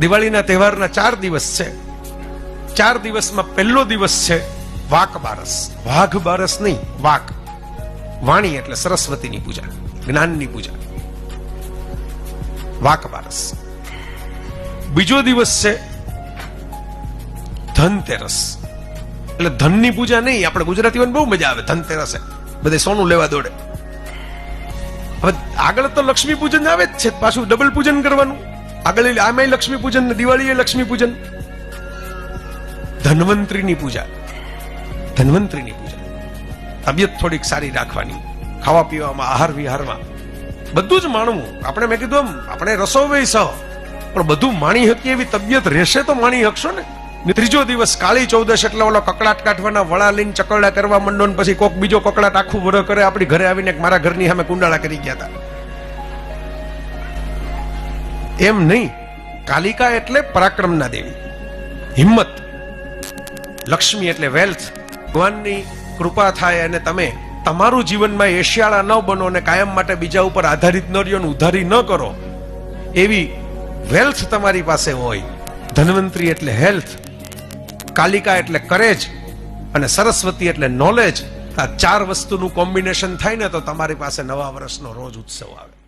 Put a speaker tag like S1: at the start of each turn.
S1: દિવાળીના તહેવારના ચાર દિવસ છે. ચાર દિવસમાં પહેલો દિવસ છે વાક બારસ. વાઘ બારસ નહીં વાક વાણી એટલે સરસ્વતીની પૂજા, જ્ઞાનની પૂજા. વાક બારસ. બીજો દિવસ છે ધનતેરસ. એટલે ધનની પૂજા નહીં, આપણે ગુજરાતીઓને બહુ મજા આવે, ધનતેરસે. બધે સોનું લેવા દોડે. હવે આગળ તો લક્ષ્મી પૂજન આવે જ છે, પાછું ડબલ પૂજન કરવાનું. આગળ આમે લક્ષ્મી પૂજન ને દિવાળીએ લક્ષ્મી પૂજન. ધન્વંતરીની પૂજા. ધન્વંતરીની પૂજા. તબિયત થોડીક સારી રાખવાની. ખાવા પીવામાં, આહાર વિહારમાં. બધું જ માણવું. આપણે મેં કીધું એમ, આપણે રસોઈ સહ. પણ બધું માણી શકીએ એવી તબિયત રહેશે તો માણી શકશો ને? ત્રીજો દિવસ કાળી ચૌદશ એટલે ઓલો કકડાટ કાઢવાના વળા લઈને ચકરડા કરવા માંડો પછી કોક બીજો કકડાટ આખું વર કરે, આપણી ઘરે આવીને મારા ઘરની સામે કુંડાળા કરી ગયા હતા. એમ નહીં. કાલિકા એટલે પરાક્રમના દેવી. હિંમત. લક્ષ્મી એટલે વેલ્થ ભગવાનની કૃપા થાય અને તમે તમારું જીવનમાં એશિયાળા ન બનો અને કાયમ માટે બીજા ઉપર આધારિત ન રહ્યો ઉધારી ન કરો. એવી વેલ્થ તમારી પાસે હોય. ધન્વંતરી એટલે હેલ્થ કાલિકા એટલે કરેજ અને સરસ્વતી એટલે નોલેજ આ ચાર વસ્તુનું કોમ્બિનેશન થાય ને તો તમારી પાસે નવા વર્ષનો રોજ ઉત્સવ આવે.